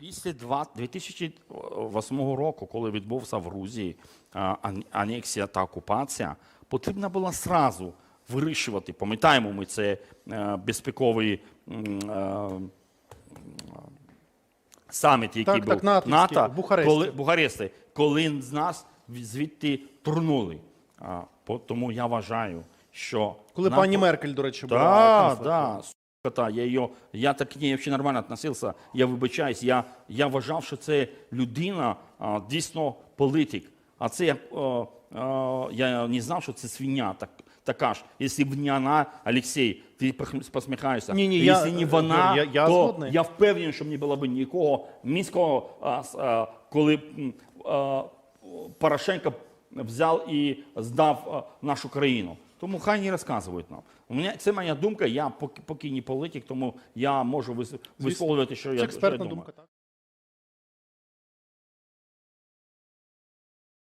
Після 2008 року, коли відбувся в Грузії анексія та окупація, потрібно було сразу вирішувати. Пам'ятаємо, ми це е, безпековий е, саміт, який Так, був так, НАТО, в Бухаресті. коли Бухаресті, коли з нас звідти турнули. Тому я вважаю, що Коли нам пані Меркель, до речі, була да, канцлеркою. да, сука, та, я, ее, я так к ней вообще нормально относился, я вибачаюсь, я, я вважав, що це людина, а, дійсно політик. А це я, е, е, я не знав, що це свиня так, така ж. Якщо б не вона, Олексій, ти посміхаєшся. Ні-ні, я- Якщо не вона, я- я то згодний. я впевнений, що не було б нікого мінського, а, а, коли а, Порошенко взяв і здав нашу країну. Тому хай не розказують нам. У мене це моя думка. Я поки, поки не політик, тому я можу вис- висловлювати, що Це я, що я думаю. думка, так?